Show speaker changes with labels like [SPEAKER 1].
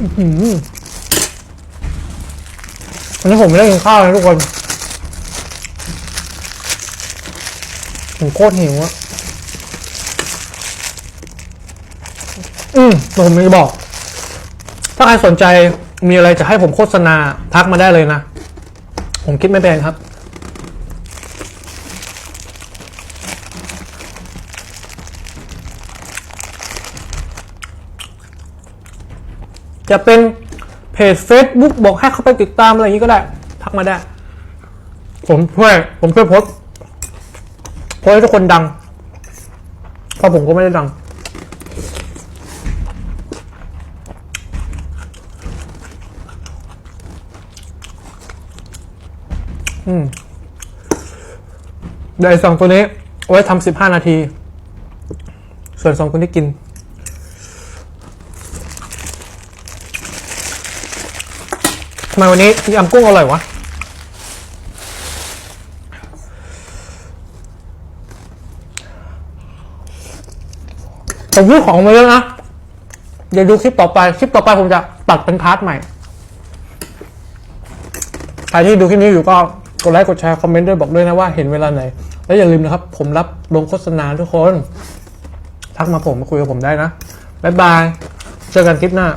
[SPEAKER 1] อันนี้ผมไม่ได้กินข้าวนะทุกคนผมโคตรหิวอะอืมแต่ผมจะบอก ถ้าใครสนใจมีอะไรจะให้ผมโฆษณาทักมาได้เลยนะ ผมคิดไม่แพงครับ จะเป็นเพจ Facebook บอกให้เขาไปติดตามอะไรอย่างนี้ก็ได้ ทักมาได้ ผมช่วยผมช่วยโพสโพสให้ทุกคนดังเพราะผมก็ไม่ได้ดัง อืมเดี๋ยวไอ้สองตัวนี้ ไว้ทำสิบห้านาที ส่วนสองคนที่กิน ทำไมวันนี้ยำกุ้งอร่อยวะ ผมซื้อของมาเยอะนะ เดี๋ยวดูคลิปต่อไป คลิปต่อไปผมจะตัดเป็นพาร์ทใหม่ ใครที่ดูคลิปนี้อยู่ก็กดไลค์กดแชร์คอมเมนต์ด้วยบอกด้วยนะว่าเห็นเวลาไหน แล้วอย่าลืมนะครับ ผมรับลงโฆษณาทุกคน ทักมาผมมาคุยกับผมได้นะ บ๊ายบาย เจอกันคลิปหน้า